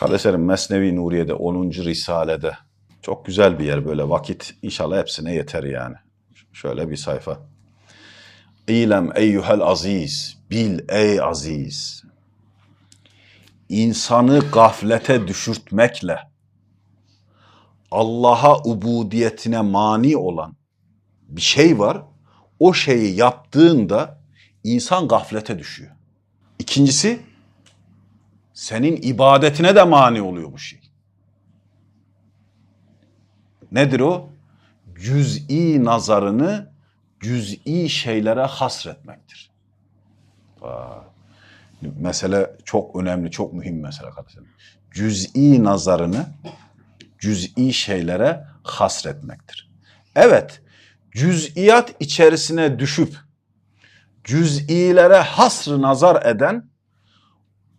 Kardeşlerim Mesnevi Nuriye'de 10. Risale'de çok güzel bir yer böyle vakit inşallah hepsine yeter yani. Şöyle bir sayfa. İlem eyyuhel aziz, bil ey aziz. İnsanı gaflete düşürtmekle Allah'a ubudiyetine mani olan bir şey var. O şeyi yaptığında insan gaflete düşüyor. İkincisi senin ibadetine de mani oluyor bu şey. Nedir o? Cüz'i nazarını cüz'i şeylere hasretmektir. Mesele çok önemli, çok mühim mesele kardeşlerim. Cüz'i nazarını cüz'i şeylere hasretmektir. Evet, cüz'iyat içerisine düşüp cüz'ilere hasrı nazar eden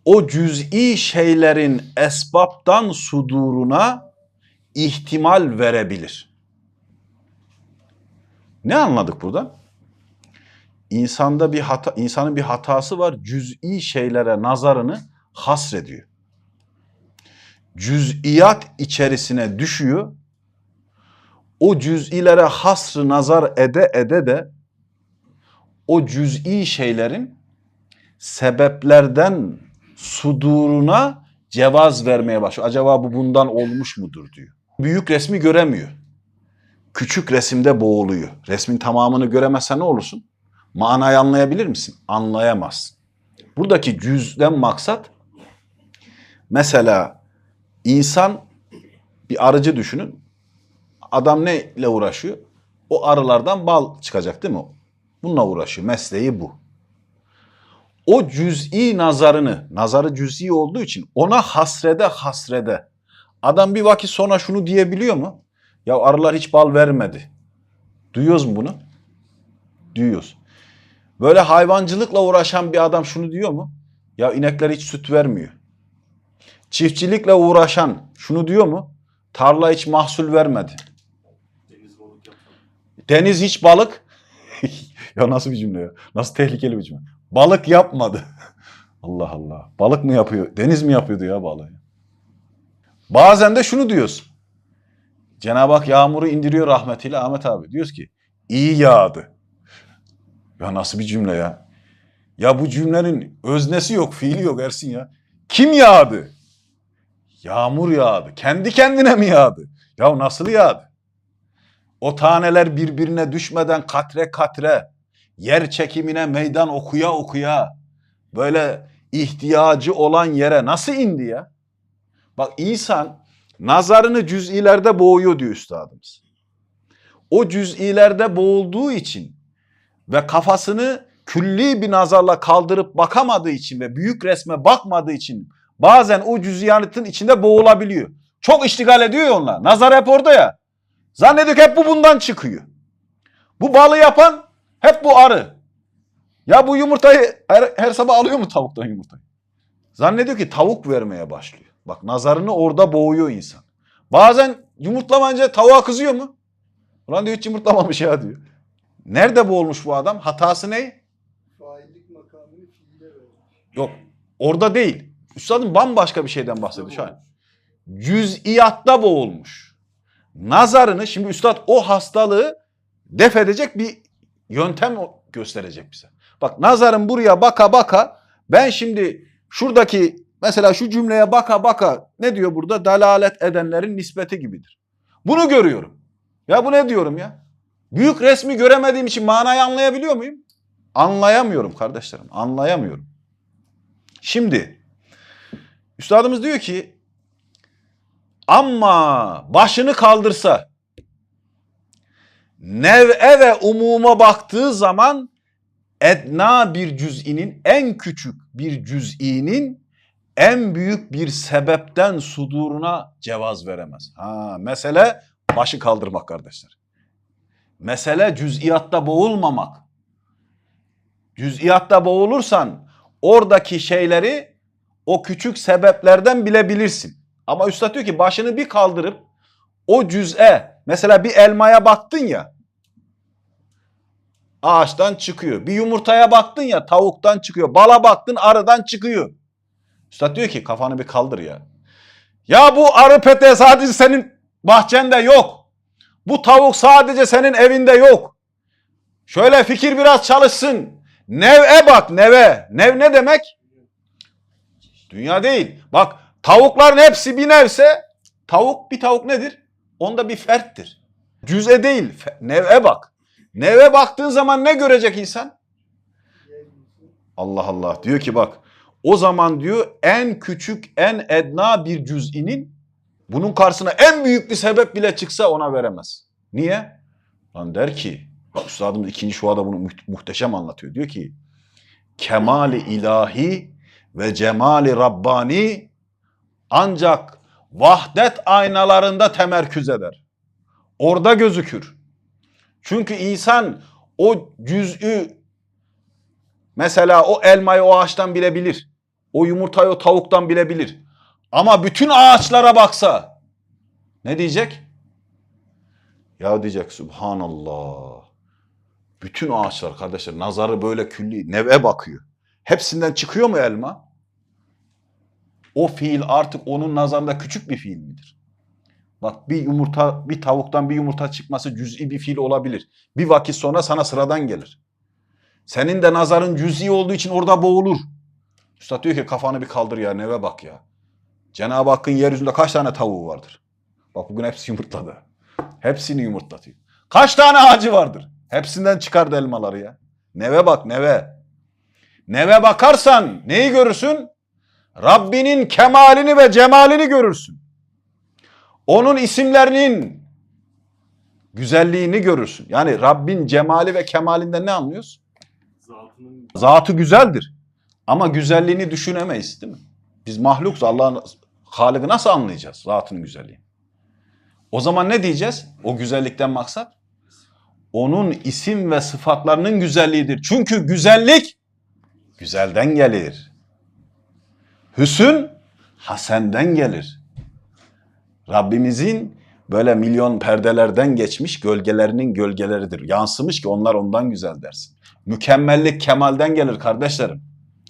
o cüz'i şeylerin esbaptan suduruna ihtimal verebilir. Ne anladık buradan? İnsanda bir hata, insanın bir hatası var. Cüz'i şeylere nazarını hasrediyor. Cüz'iyat içerisine düşüyor. O cüz'ilere hasrı nazar ede ede de o cüz'i şeylerin sebeplerden suduruna cevaz vermeye başlıyor. Acaba bu bundan olmuş mudur diyor. Büyük resmi göremiyor. Küçük resimde boğuluyor. Resmin tamamını göremezsen ne olursun? Manayı anlayabilir misin? Anlayamazsın. Buradaki cüzden maksat mesela insan bir arıcı düşünün. Adam neyle uğraşıyor? O arılardan bal çıkacak değil mi? Bununla uğraşıyor. Mesleği bu o cüz'i nazarını, nazarı cüz'i olduğu için ona hasrede hasrede. Adam bir vakit sonra şunu diyebiliyor mu? Ya arılar hiç bal vermedi. Duyuyoruz mu bunu? Duyuyoruz. Böyle hayvancılıkla uğraşan bir adam şunu diyor mu? Ya inekler hiç süt vermiyor. Çiftçilikle uğraşan şunu diyor mu? Tarla hiç mahsul vermedi. Deniz hiç balık. ya nasıl bir cümle ya? Nasıl tehlikeli bir cümle. Balık yapmadı. Allah Allah. Balık mı yapıyor? Deniz mi yapıyordu ya balığı? Bazen de şunu diyoruz. Cenab-ı Hak yağmuru indiriyor rahmetiyle Ahmet abi. Diyoruz ki iyi yağdı. Ya nasıl bir cümle ya? Ya bu cümlenin öznesi yok, fiili yok Ersin ya. Kim yağdı? Yağmur yağdı. Kendi kendine mi yağdı? Ya nasıl yağdı? O taneler birbirine düşmeden katre katre yer çekimine meydan okuya okuya böyle ihtiyacı olan yere nasıl indi ya? Bak insan nazarını cüz'ilerde boğuyor diyor üstadımız. O cüz'ilerde boğulduğu için ve kafasını külli bir nazarla kaldırıp bakamadığı için ve büyük resme bakmadığı için bazen o cüz'iyanatın içinde boğulabiliyor. Çok iştigal ediyor onlar. Nazar hep orada ya. Zannediyor hep bu bundan çıkıyor. Bu balı yapan hep bu arı. Ya bu yumurtayı her, her sabah alıyor mu tavuktan yumurtayı? Zannediyor ki tavuk vermeye başlıyor. Bak nazarını orada boğuyor insan. Bazen yumurtlamayınca tavuğa kızıyor mu? Ulan diyor hiç yumurtlamamış ya diyor. Nerede boğulmuş bu adam? Hatası ne? Faillik makamını fiile vermiş. Yok orada değil. Üstadın bambaşka bir şeyden bahsediyor. Şahin. Cüz'iyatta boğulmuş. Nazarını şimdi üstad o hastalığı def edecek bir yöntem gösterecek bize. Bak nazarın buraya baka baka ben şimdi şuradaki mesela şu cümleye baka baka ne diyor burada? Dalalet edenlerin nispeti gibidir. Bunu görüyorum. Ya bu ne diyorum ya? Büyük resmi göremediğim için manayı anlayabiliyor muyum? Anlayamıyorum kardeşlerim. Anlayamıyorum. Şimdi üstadımız diyor ki ama başını kaldırsa nev'e ve umuma baktığı zaman edna bir cüz'inin en küçük bir cüz'inin en büyük bir sebepten suduruna cevaz veremez. Ha, mesele başı kaldırmak kardeşler. Mesele cüz'iyatta boğulmamak. Cüz'iyatta boğulursan oradaki şeyleri o küçük sebeplerden bilebilirsin. Ama üstad diyor ki başını bir kaldırıp o cüz'e mesela bir elmaya baktın ya ağaçtan çıkıyor. Bir yumurtaya baktın ya tavuktan çıkıyor. Bala baktın arıdan çıkıyor. Üstad diyor ki kafanı bir kaldır ya. Ya bu arı peteği sadece senin bahçende yok. Bu tavuk sadece senin evinde yok. Şöyle fikir biraz çalışsın. Nev'e bak neve. Nev ne demek? Dünya değil. Bak tavukların hepsi bir nevse tavuk bir tavuk nedir? Onda bir ferttir. Cüze değil. Nev'e bak. Nev'e baktığın zaman ne görecek insan? Allah Allah. Diyor ki bak o zaman diyor en küçük en edna bir cüz'inin bunun karşısına en büyük bir sebep bile çıksa ona veremez. Niye? Lan der ki bak üstadımız ikinci şuada bunu muht- muhteşem anlatıyor. Diyor ki kemali ilahi ve cemali rabbani ancak vahdet aynalarında temerküz eder. Orada gözükür. Çünkü insan o cüz'ü Mesela o elmayı o ağaçtan bilebilir. O yumurtayı o tavuktan bilebilir. Ama bütün ağaçlara baksa ne diyecek? Ya diyecek Subhanallah. Bütün ağaçlar kardeşler nazarı böyle külli neve bakıyor. Hepsinden çıkıyor mu elma? O fiil artık onun nazarında küçük bir fiil midir? Bak bir yumurta, bir tavuktan bir yumurta çıkması cüz'i bir fiil olabilir. Bir vakit sonra sana sıradan gelir. Senin de nazarın cüz'i olduğu için orada boğulur. Üstad diyor ki kafanı bir kaldır ya neve bak ya. Cenab-ı Hakk'ın yeryüzünde kaç tane tavuğu vardır? Bak bugün hepsi yumurtladı. Hepsini yumurtlatıyor. Kaç tane ağacı vardır? Hepsinden çıkardı elmaları ya. Neve bak neve. Neve bakarsan neyi görürsün? Rabbinin kemalini ve cemalini görürsün. Onun isimlerinin güzelliğini görürsün. Yani Rabbin cemali ve kemalinden ne anlıyoruz? Zatının Zatı güzeldir. Ama güzelliğini düşünemeyiz değil mi? Biz mahlukuz. Allah'ın Halık'ı nasıl anlayacağız? Zatının güzelliğini. O zaman ne diyeceğiz? O güzellikten maksat? Onun isim ve sıfatlarının güzelliğidir. Çünkü güzellik güzelden gelir. Hüsün hasenden gelir. Rabbimizin böyle milyon perdelerden geçmiş gölgelerinin gölgeleridir. Yansımış ki onlar ondan güzel dersin. Mükemmellik kemalden gelir kardeşlerim.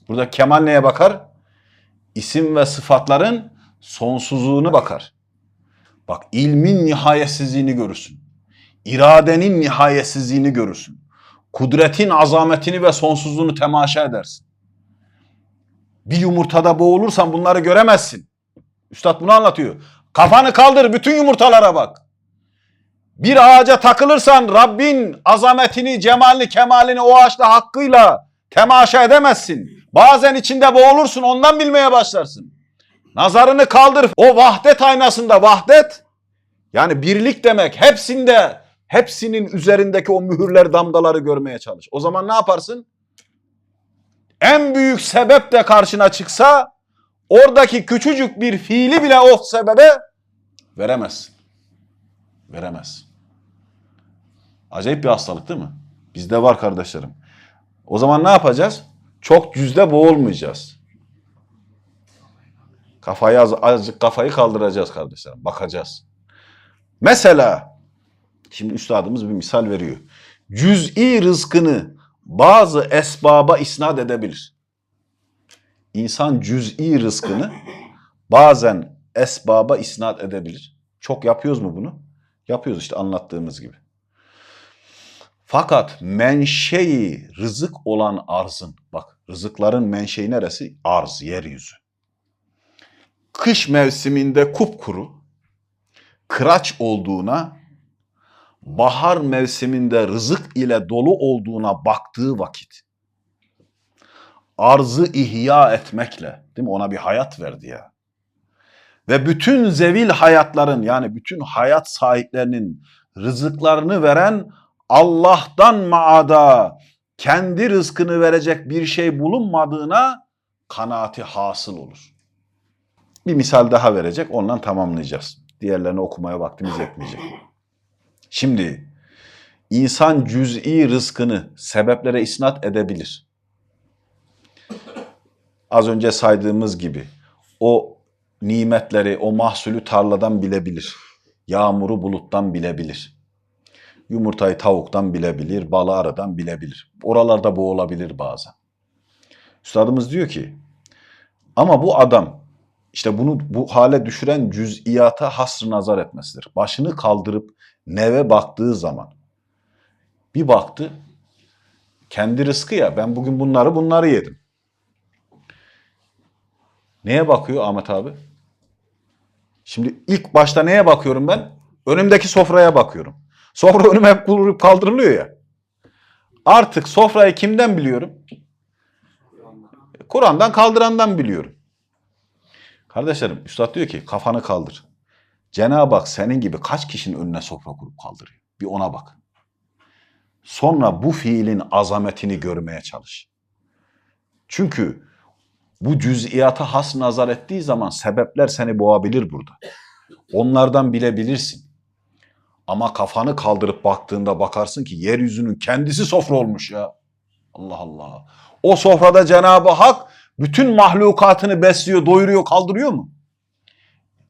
Burada kemal neye bakar? İsim ve sıfatların sonsuzluğuna bakar. Bak ilmin nihayetsizliğini görürsün. İradenin nihayetsizliğini görürsün. Kudretin azametini ve sonsuzluğunu temaşa edersin. Bir yumurtada boğulursan bunları göremezsin. Üstad bunu anlatıyor. Kafanı kaldır bütün yumurtalara bak. Bir ağaca takılırsan Rabbin azametini, cemalini, kemalini o ağaçta hakkıyla temaşa edemezsin. Bazen içinde boğulursun ondan bilmeye başlarsın. Nazarını kaldır. O vahdet aynasında vahdet yani birlik demek hepsinde hepsinin üzerindeki o mühürler damgaları görmeye çalış. O zaman ne yaparsın? En büyük sebep de karşına çıksa oradaki küçücük bir fiili bile o sebebe veremezsin. Veremez. Acayip bir hastalık değil mi? Bizde var kardeşlerim. O zaman ne yapacağız? Çok cüzde boğulmayacağız. Kafayı az, azıcık kafayı kaldıracağız kardeşlerim. Bakacağız. Mesela şimdi üstadımız bir misal veriyor. Cüz'i rızkını bazı esbaba isnat edebilir. İnsan cüz'i rızkını bazen esbaba isnat edebilir. Çok yapıyoruz mu bunu? Yapıyoruz işte anlattığımız gibi. Fakat menşei rızık olan arzın, bak rızıkların menşei neresi? Arz, yeryüzü. Kış mevsiminde kupkuru, kıraç olduğuna, bahar mevsiminde rızık ile dolu olduğuna baktığı vakit, arzı ihya etmekle, değil mi? Ona bir hayat verdi ya. Ve bütün zevil hayatların yani bütün hayat sahiplerinin rızıklarını veren Allah'tan maada kendi rızkını verecek bir şey bulunmadığına kanaati hasıl olur. Bir misal daha verecek, ondan tamamlayacağız. Diğerlerini okumaya vaktimiz yetmeyecek. Şimdi insan cüz'i rızkını sebeplere isnat edebilir. Az önce saydığımız gibi o nimetleri, o mahsulü tarladan bilebilir. Yağmuru buluttan bilebilir. Yumurtayı tavuktan bilebilir, balı aradan bilebilir. Oralarda boğulabilir bazen. Üstadımız diyor ki, ama bu adam işte bunu bu hale düşüren cüz'iyata hasr nazar etmesidir. Başını kaldırıp neve baktığı zaman bir baktı kendi rızkı ya ben bugün bunları bunları yedim. Neye bakıyor Ahmet abi? Şimdi ilk başta neye bakıyorum ben? Önümdeki sofraya bakıyorum. Sofra önüme hep kaldırılıyor ya. Artık sofrayı kimden biliyorum? Kur'an'dan kaldırandan biliyorum. Kardeşlerim Üstad diyor ki kafanı kaldır. Cenab-ı Hak senin gibi kaç kişinin önüne sofra kurup kaldırıyor? Bir ona bak. Sonra bu fiilin azametini görmeye çalış. Çünkü bu cüz'iyata has nazar ettiği zaman sebepler seni boğabilir burada. Onlardan bilebilirsin. Ama kafanı kaldırıp baktığında bakarsın ki yeryüzünün kendisi sofra olmuş ya. Allah Allah. O sofrada Cenab-ı Hak bütün mahlukatını besliyor, doyuruyor, kaldırıyor mu?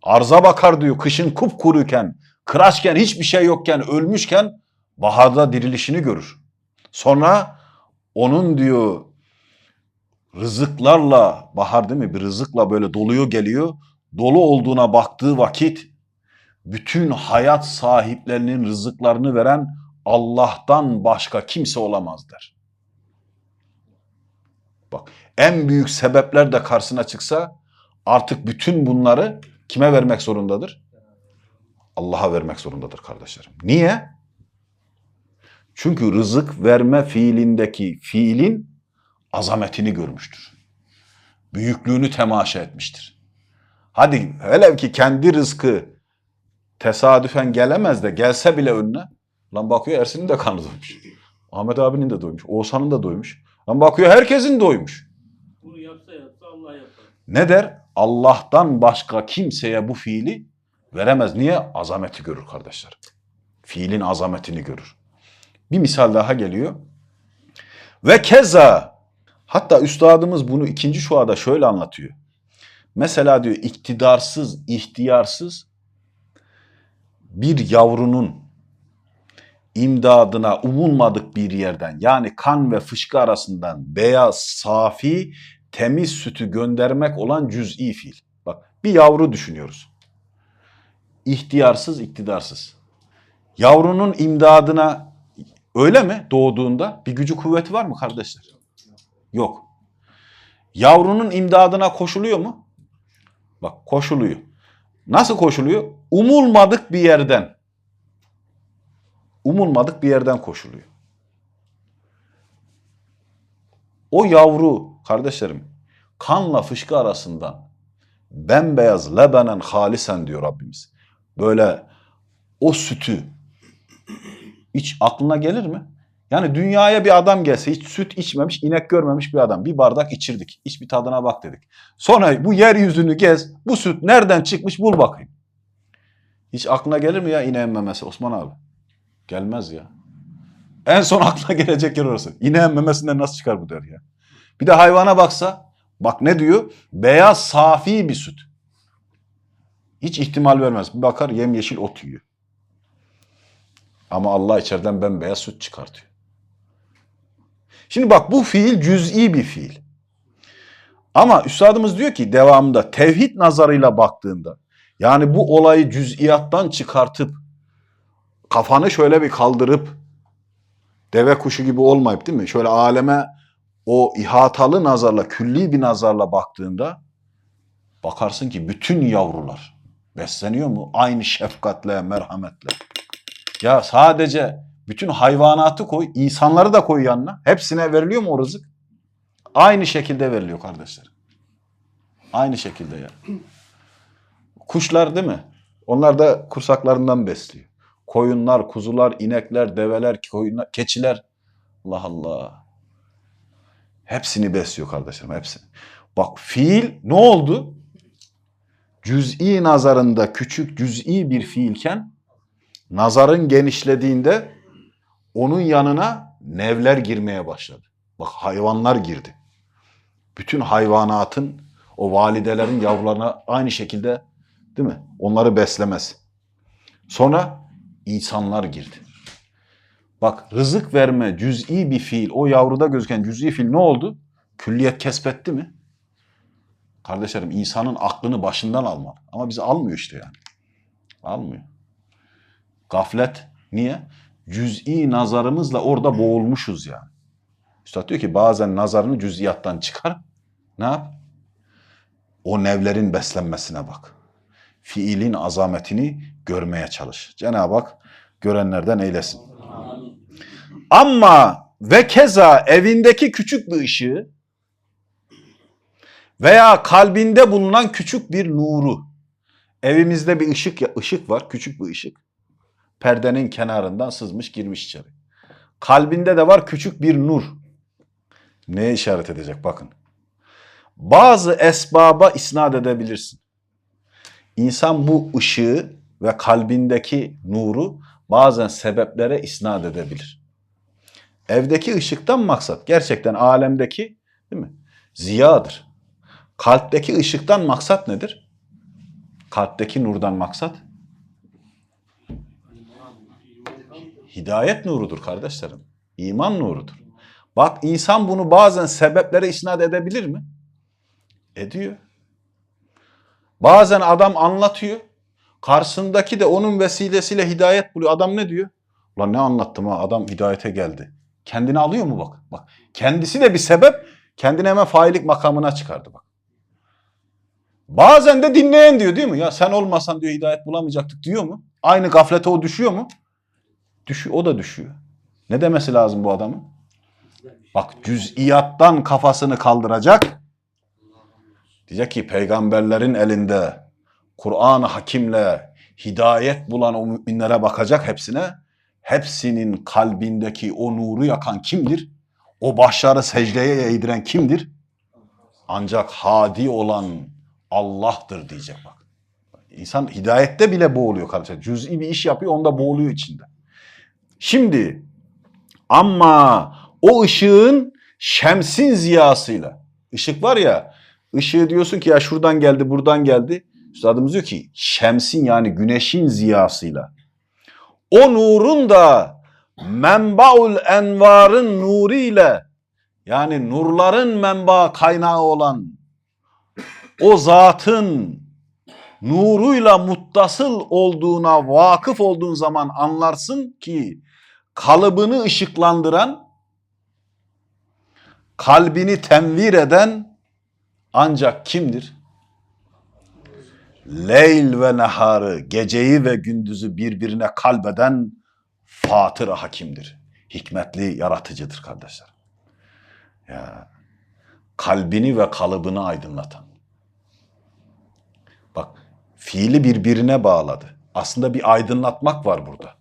Arza bakar diyor kışın kupkuruyken, kıraçken, hiçbir şey yokken, ölmüşken baharda dirilişini görür. Sonra onun diyor rızıklarla, bahar değil mi? Bir rızıkla böyle doluyor geliyor. Dolu olduğuna baktığı vakit bütün hayat sahiplerinin rızıklarını veren Allah'tan başka kimse olamaz der. Bak en büyük sebepler de karşısına çıksa artık bütün bunları kime vermek zorundadır? Allah'a vermek zorundadır kardeşlerim. Niye? Çünkü rızık verme fiilindeki fiilin azametini görmüştür. Büyüklüğünü temaşa etmiştir. Hadi hele ki kendi rızkı tesadüfen gelemez de gelse bile önüne. Lan bakıyor Ersin'in de karnı doymuş. Ahmet abinin de doymuş. Oğuzhan'ın da doymuş. Lan bakıyor herkesin doymuş. Bunu yapsa yapsa Allah yapar. Ne der? Allah'tan başka kimseye bu fiili veremez. Niye? Azameti görür kardeşler. Fiilin azametini görür. Bir misal daha geliyor. Ve keza hatta üstadımız bunu ikinci şuada şöyle anlatıyor. Mesela diyor iktidarsız, ihtiyarsız bir yavrunun imdadına umulmadık bir yerden yani kan ve fışkı arasından beyaz, safi, temiz sütü göndermek olan cüz'i fiil. Bak bir yavru düşünüyoruz. İhtiyarsız, iktidarsız. Yavrunun imdadına öyle mi doğduğunda bir gücü kuvveti var mı kardeşler? Yok. Yavrunun imdadına koşuluyor mu? Bak koşuluyor. Nasıl koşuluyor? Umulmadık bir yerden. Umulmadık bir yerden koşuluyor. O yavru kardeşlerim kanla fışkı arasından bembeyaz lebenen halisen diyor Rabbimiz. Böyle o sütü hiç aklına gelir mi? Yani dünyaya bir adam gelse hiç süt içmemiş, inek görmemiş bir adam. Bir bardak içirdik. İç bir tadına bak dedik. Sonra bu yeryüzünü gez. Bu süt nereden çıkmış bul bakayım. Hiç aklına gelir mi ya ineğin memesi Osman abi? Gelmez ya. En son aklına gelecek yer orası. İneğin memesinden nasıl çıkar bu der ya. Bir de hayvana baksa, bak ne diyor? Beyaz safi bir süt. Hiç ihtimal vermez. Bir bakar yemyeşil ot yiyor. Ama Allah içeriden bembeyaz süt çıkartıyor. Şimdi bak bu fiil cüz'i bir fiil. Ama üstadımız diyor ki devamında tevhid nazarıyla baktığında yani bu olayı cüz'iyattan çıkartıp kafanı şöyle bir kaldırıp deve kuşu gibi olmayıp değil mi? Şöyle aleme o ihatalı nazarla, külli bir nazarla baktığında bakarsın ki bütün yavrular besleniyor mu? Aynı şefkatle, merhametle. Ya sadece bütün hayvanatı koy, insanları da koy yanına. Hepsine veriliyor mu o rızık? Aynı şekilde veriliyor kardeşler. Aynı şekilde ya. Kuşlar değil mi? Onlar da kursaklarından besliyor. Koyunlar, kuzular, inekler, develer, koyunlar, keçiler. Allah Allah. Hepsini besliyor kardeşlerim, hepsini. Bak fiil ne oldu? Cüz'i nazarında küçük cüz'i bir fiilken nazarın genişlediğinde onun yanına nevler girmeye başladı. Bak hayvanlar girdi. Bütün hayvanatın o validelerin yavrularına aynı şekilde değil mi? Onları beslemez. Sonra insanlar girdi. Bak rızık verme cüz'i bir fiil o yavruda gözüken cüz'i fiil ne oldu? Külliyet kesbetti mi? Kardeşlerim insanın aklını başından almalı. Ama bizi almıyor işte yani. Almıyor. Gaflet. Niye? Cüz'i nazarımızla orada boğulmuşuz yani. Üstad diyor ki bazen nazarını cüz'iyattan çıkar. Ne yap? O nevlerin beslenmesine bak. Fiilin azametini görmeye çalış. Cenab-ı Hak görenlerden eylesin. Ama ve keza evindeki küçük bir ışığı veya kalbinde bulunan küçük bir nuru. Evimizde bir ışık ya ışık var, küçük bir ışık. Perdenin kenarından sızmış girmiş içeri. Kalbinde de var küçük bir nur. Neye işaret edecek bakın. Bazı esbaba isnat edebilirsin. İnsan bu ışığı ve kalbindeki nuru bazen sebeplere isnat edebilir. Evdeki ışıktan maksat gerçekten alemdeki değil mi? Ziyadır. Kalpteki ışıktan maksat nedir? Kalpteki nurdan maksat hidayet nurudur kardeşlerim. İman nurudur. Bak insan bunu bazen sebeplere isnat edebilir mi? Ediyor. Bazen adam anlatıyor. Karşısındaki de onun vesilesiyle hidayet buluyor. Adam ne diyor? Ulan ne anlattım ha adam hidayete geldi. Kendini alıyor mu bak? Bak kendisi de bir sebep kendini hemen faillik makamına çıkardı bak. Bazen de dinleyen diyor değil mi? Ya sen olmasan diyor hidayet bulamayacaktık diyor mu? Aynı gaflete o düşüyor mu? Düşüyor, o da düşüyor. Ne demesi lazım bu adamın? Bak cüz'iyattan kafasını kaldıracak. Diyecek ki peygamberlerin elinde Kur'an-ı Hakim'le hidayet bulan o müminlere bakacak hepsine. Hepsinin kalbindeki o nuru yakan kimdir? O başları secdeye eğdiren kimdir? Ancak hadi olan Allah'tır diyecek bak. İnsan hidayette bile boğuluyor kardeşler. Cüz'i bir iş yapıyor onda boğuluyor içinde. Şimdi ama o ışığın şemsin ziyasıyla. ışık var ya ışığı diyorsun ki ya şuradan geldi buradan geldi. Üstadımız diyor ki şemsin yani güneşin ziyasıyla. O nurun da menbaul envarın nuriyle yani nurların menba kaynağı olan o zatın nuruyla muttasıl olduğuna vakıf olduğun zaman anlarsın ki kalıbını ışıklandıran, kalbini tenvir eden ancak kimdir? Leyl ve neharı, geceyi ve gündüzü birbirine kalbeden Fatır Hakim'dir. Hikmetli yaratıcıdır kardeşler. Ya, kalbini ve kalıbını aydınlatan. Fiili birbirine bağladı. Aslında bir aydınlatmak var burada.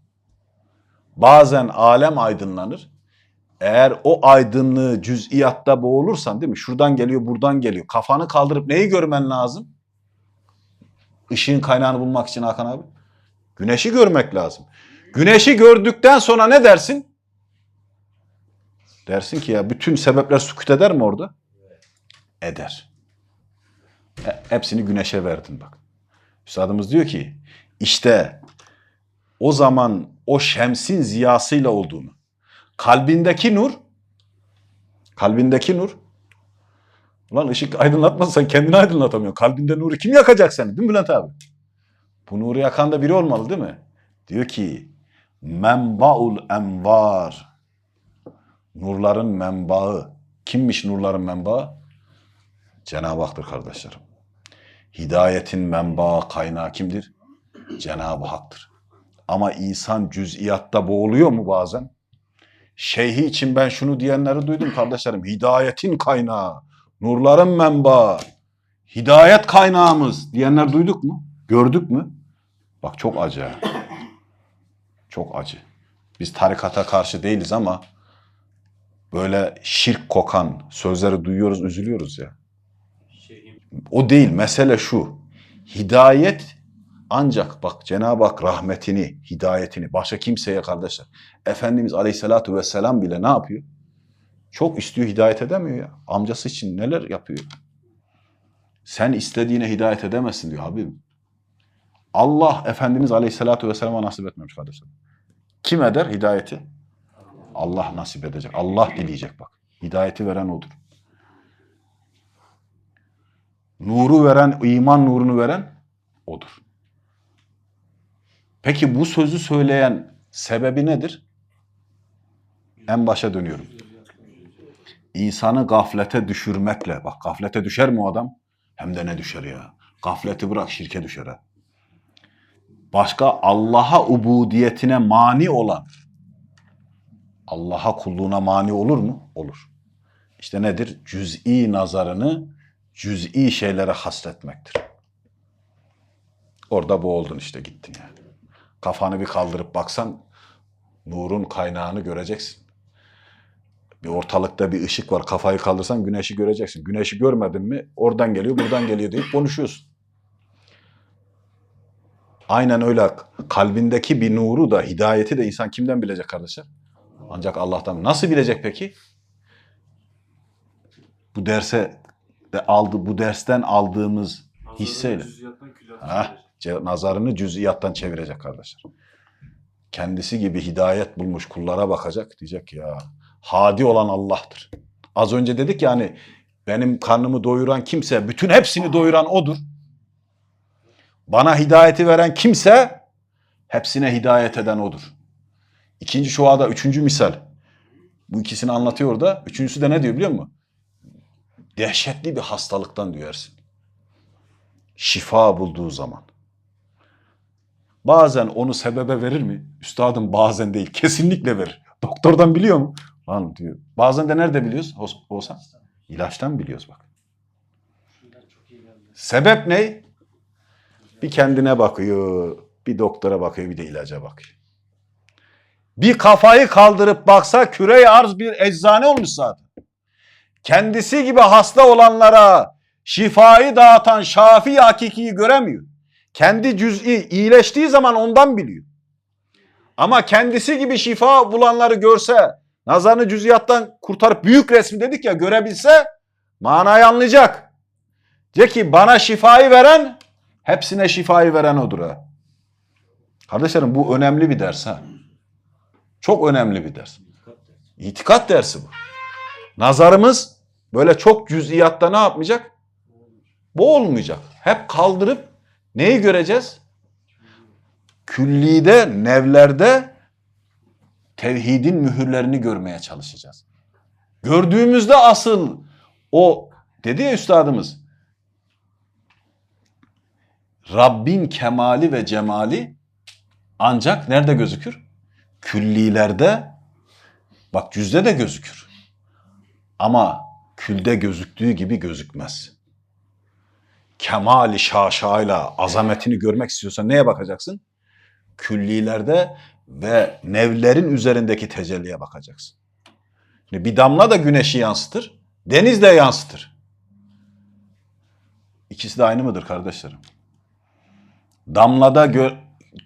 Bazen alem aydınlanır. Eğer o aydınlığı cüz'iyatta boğulursan değil mi? Şuradan geliyor, buradan geliyor. Kafanı kaldırıp neyi görmen lazım? Işığın kaynağını bulmak için Hakan abi. Güneşi görmek lazım. Güneşi gördükten sonra ne dersin? Dersin ki ya bütün sebepler sükut eder mi orada? Eder. E, hepsini güneşe verdin bak. Üstadımız diyor ki işte o zaman o şemsin ziyasıyla olduğunu, kalbindeki nur, kalbindeki nur, ulan ışık aydınlatmazsan kendini aydınlatamıyorsun. Kalbinde nuru kim yakacak seni değil mi Bülent abi? Bu nuru yakan da biri olmalı değil mi? Diyor ki menbaul envar, nurların menbaı. Kimmiş nurların menbaı? Cenab-ı Hak'tır kardeşlerim. Hidayetin menbaı kaynağı kimdir? Cenab-ı Hak'tır. Ama insan cüz'iyatta boğuluyor mu bazen? Şeyhi için ben şunu diyenleri duydum kardeşlerim. Hidayetin kaynağı, nurların menbaı, hidayet kaynağımız diyenler duyduk mu? Gördük mü? Bak çok acı. Çok acı. Biz tarikata karşı değiliz ama böyle şirk kokan sözleri duyuyoruz, üzülüyoruz ya. O değil, mesele şu. Hidayet ancak bak Cenab-ı Hak rahmetini, hidayetini başka kimseye kardeşler. Efendimiz Aleyhisselatü Vesselam bile ne yapıyor? Çok istiyor hidayet edemiyor ya. Amcası için neler yapıyor? Sen istediğine hidayet edemezsin diyor Habibim. Allah Efendimiz Aleyhisselatü Vesselam'a nasip etmemiş kardeşler. Kim eder hidayeti? Allah nasip edecek. Allah dileyecek bak. Hidayeti veren odur. Nuru veren, iman nurunu veren odur. Peki bu sözü söyleyen sebebi nedir? En başa dönüyorum. İnsanı gaflete düşürmekle. Bak gaflete düşer mi o adam? Hem de ne düşer ya. Gafleti bırak şirke düşer ha. Başka Allah'a ubudiyetine mani olan Allah'a kulluğuna mani olur mu? Olur. İşte nedir? Cüz'i nazarını cüz'i şeylere hasretmektir. Orada bu oldun işte gittin yani. Kafanı bir kaldırıp baksan nurun kaynağını göreceksin. Bir ortalıkta bir ışık var. Kafayı kaldırsan güneşi göreceksin. Güneşi görmedin mi oradan geliyor buradan geliyor deyip konuşuyorsun. Aynen öyle kalbindeki bir nuru da hidayeti de insan kimden bilecek kardeşler? Ancak Allah'tan. Nasıl bilecek peki? Bu derse de aldı bu dersten aldığımız hisseyle. Ha, nazarını cüz'iyattan çevirecek kardeşler. Kendisi gibi hidayet bulmuş kullara bakacak. Diyecek ki ya hadi olan Allah'tır. Az önce dedik yani benim karnımı doyuran kimse, bütün hepsini doyuran odur. Bana hidayeti veren kimse hepsine hidayet eden odur. İkinci şuada üçüncü misal. Bu ikisini anlatıyor da. Üçüncüsü de ne diyor biliyor musun? Dehşetli bir hastalıktan duyarsun. Şifa bulduğu zaman. Bazen onu sebebe verir mi? Üstadım bazen değil. Kesinlikle verir. Doktordan biliyor mu? Lan diyor. Bazen de nerede biliyoruz? Olsa? İlaçtan biliyoruz bak. Sebep ne? Bir kendine bakıyor, bir doktora bakıyor, bir de ilaca bakıyor. Bir kafayı kaldırıp baksa küre arz bir eczane olmuş zaten. Kendisi gibi hasta olanlara şifayı dağıtan şafi hakikiyi göremiyor. Kendi cüz'i iyileştiği zaman ondan biliyor. Ama kendisi gibi şifa bulanları görse, nazarını cüz'iyattan kurtarıp büyük resmi dedik ya görebilse manayı anlayacak. De ki bana şifayı veren hepsine şifayı veren odur ha. Kardeşlerim bu önemli bir ders ha. Çok önemli bir ders. İtikat dersi bu. Nazarımız böyle çok cüz'iyatta ne yapmayacak? Bu olmayacak. Hep kaldırıp neyi göreceğiz? Küllide, nevlerde tevhidin mühürlerini görmeye çalışacağız. Gördüğümüzde asıl o dedi ya üstadımız Rabbin kemali ve cemali ancak nerede gözükür? Küllilerde bak cüzde de gözükür. Ama külde gözüktüğü gibi gözükmez. Kemali şaşayla azametini görmek istiyorsan neye bakacaksın? Küllilerde ve nevlerin üzerindeki tecelliye bakacaksın. Şimdi bir damla da güneşi yansıtır, deniz de yansıtır. İkisi de aynı mıdır kardeşlerim? Damlada gö-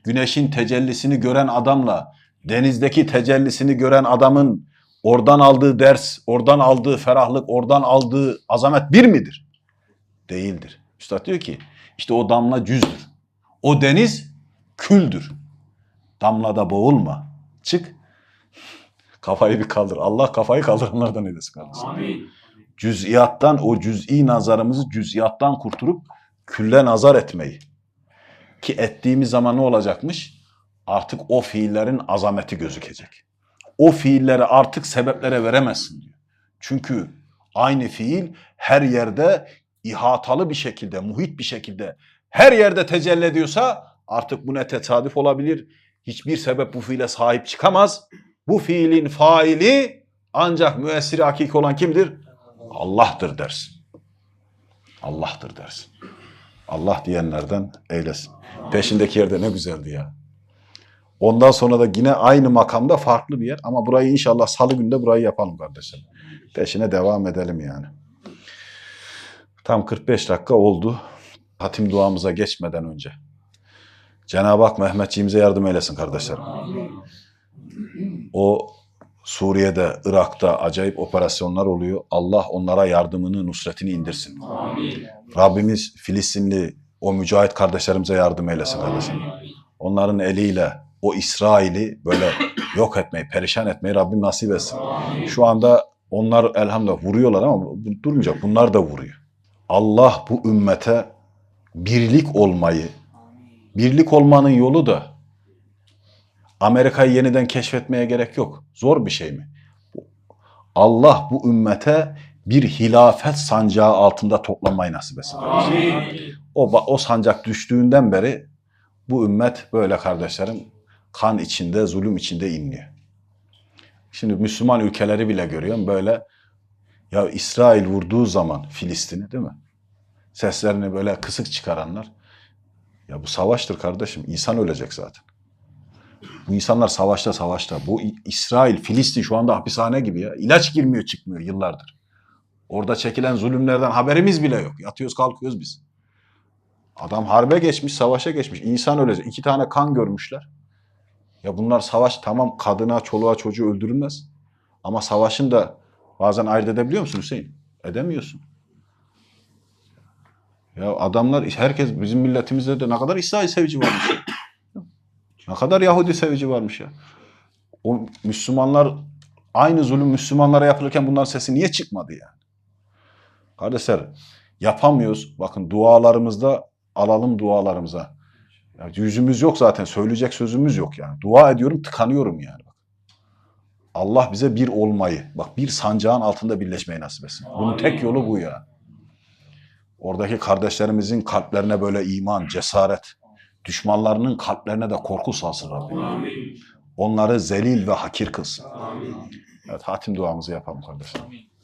güneşin tecellisini gören adamla denizdeki tecellisini gören adamın oradan aldığı ders, oradan aldığı ferahlık, oradan aldığı azamet bir midir? Değildir. Üstad diyor ki işte o damla cüzdür. O deniz küldür. Damlada boğulma. Çık. Kafayı bir kaldır. Allah kafayı kaldıranlardan eylesin kardeşim. Amin. Cüz'iyattan o cüz'i nazarımızı cüz'iyattan kurturup külle nazar etmeyi. Ki ettiğimiz zaman ne olacakmış? Artık o fiillerin azameti gözükecek. O fiilleri artık sebeplere veremezsin diyor. Çünkü aynı fiil her yerde ihatalı bir şekilde, muhit bir şekilde her yerde tecelli ediyorsa artık bu ne tesadüf olabilir? Hiçbir sebep bu fiile sahip çıkamaz. Bu fiilin faili ancak müessiri hakiki olan kimdir? Allah'tır dersin. Allah'tır dersin. Allah diyenlerden eylesin. Peşindeki yerde ne güzeldi ya. Ondan sonra da yine aynı makamda farklı bir yer. Ama burayı inşallah salı günde burayı yapalım kardeşim. Peşine devam edelim yani. Tam 45 dakika oldu. Hatim duamıza geçmeden önce. Cenab-ı Hak Mehmetçiğimize yardım eylesin kardeşlerim. O Suriye'de, Irak'ta acayip operasyonlar oluyor. Allah onlara yardımını, nusretini indirsin. Amin. Rabbimiz Filistinli o mücahit kardeşlerimize yardım eylesin kardeşim. Onların eliyle o İsrail'i böyle yok etmeyi, perişan etmeyi Rabbim nasip etsin. Şu anda onlar elhamdülillah vuruyorlar ama durmayacak. Bunlar da vuruyor. Allah bu ümmete birlik olmayı, birlik olmanın yolu da Amerika'yı yeniden keşfetmeye gerek yok. Zor bir şey mi? Allah bu ümmete bir hilafet sancağı altında toplamayı nasip etsin. O, o sancak düştüğünden beri bu ümmet böyle kardeşlerim kan içinde, zulüm içinde inliyor. Şimdi Müslüman ülkeleri bile görüyorum böyle ya İsrail vurduğu zaman Filistin'i değil mi? Seslerini böyle kısık çıkaranlar. Ya bu savaştır kardeşim. İnsan ölecek zaten. Bu insanlar savaşta savaşta. Bu İsrail, Filistin şu anda hapishane gibi ya. İlaç girmiyor çıkmıyor yıllardır. Orada çekilen zulümlerden haberimiz bile yok. Yatıyoruz kalkıyoruz biz. Adam harbe geçmiş, savaşa geçmiş. İnsan ölecek. İki tane kan görmüşler. Ya bunlar savaş tamam kadına, çoluğa, çocuğu öldürülmez. Ama savaşın da bazen ayırt edebiliyor musun Hüseyin? Edemiyorsun. Ya adamlar, herkes bizim milletimizde de ne kadar İsrail sevici varmış. Ne kadar Yahudi sevici varmış ya. O Müslümanlar, aynı zulüm Müslümanlara yapılırken bunların sesi niye çıkmadı yani? Kardeşler, yapamıyoruz. Bakın dualarımızda alalım dualarımıza. Ya yüzümüz yok zaten. Söyleyecek sözümüz yok yani. Dua ediyorum, tıkanıyorum yani. Allah bize bir olmayı, bak bir sancağın altında birleşmeyi nasip etsin. Bunun tek yolu bu ya. Oradaki kardeşlerimizin kalplerine böyle iman, cesaret, düşmanlarının kalplerine de korku salsın Rabbim. Onları zelil ve hakir kılsın. Evet, hatim duamızı yapalım kardeşler. Amin.